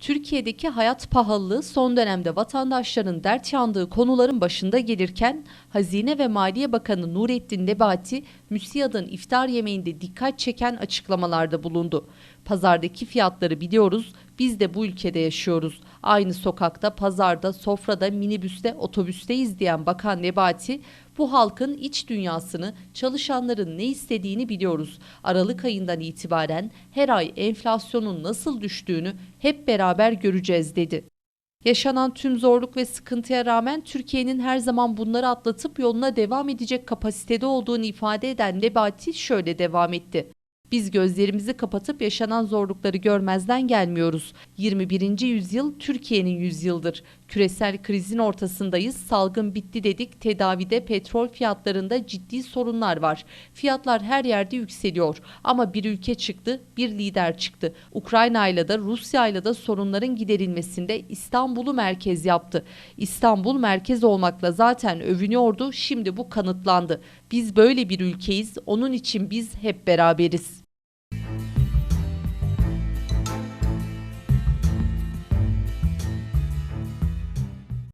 Türkiye'deki hayat pahalılığı son dönemde vatandaşların dert yandığı konuların başında gelirken Hazine ve Maliye Bakanı Nurettin Nebati, MÜSİAD'ın iftar yemeğinde dikkat çeken açıklamalarda bulundu. Pazardaki fiyatları biliyoruz, biz de bu ülkede yaşıyoruz. Aynı sokakta, pazarda, sofrada, minibüste, otobüsteyiz diyen Bakan Nebati, bu halkın iç dünyasını, çalışanların ne istediğini biliyoruz. Aralık ayından itibaren her ay enflasyonun nasıl düştüğünü hep beraber göreceğiz dedi. Yaşanan tüm zorluk ve sıkıntıya rağmen Türkiye'nin her zaman bunları atlatıp yoluna devam edecek kapasitede olduğunu ifade eden Nebati şöyle devam etti. Biz gözlerimizi kapatıp yaşanan zorlukları görmezden gelmiyoruz. 21. yüzyıl Türkiye'nin yüzyıldır. Küresel krizin ortasındayız. Salgın bitti dedik. Tedavide petrol fiyatlarında ciddi sorunlar var. Fiyatlar her yerde yükseliyor. Ama bir ülke çıktı, bir lider çıktı. Ukrayna ile de Rusya ile de sorunların giderilmesinde İstanbul'u merkez yaptı. İstanbul merkez olmakla zaten övünüyordu. Şimdi bu kanıtlandı. Biz böyle bir ülkeyiz. Onun için biz hep beraberiz.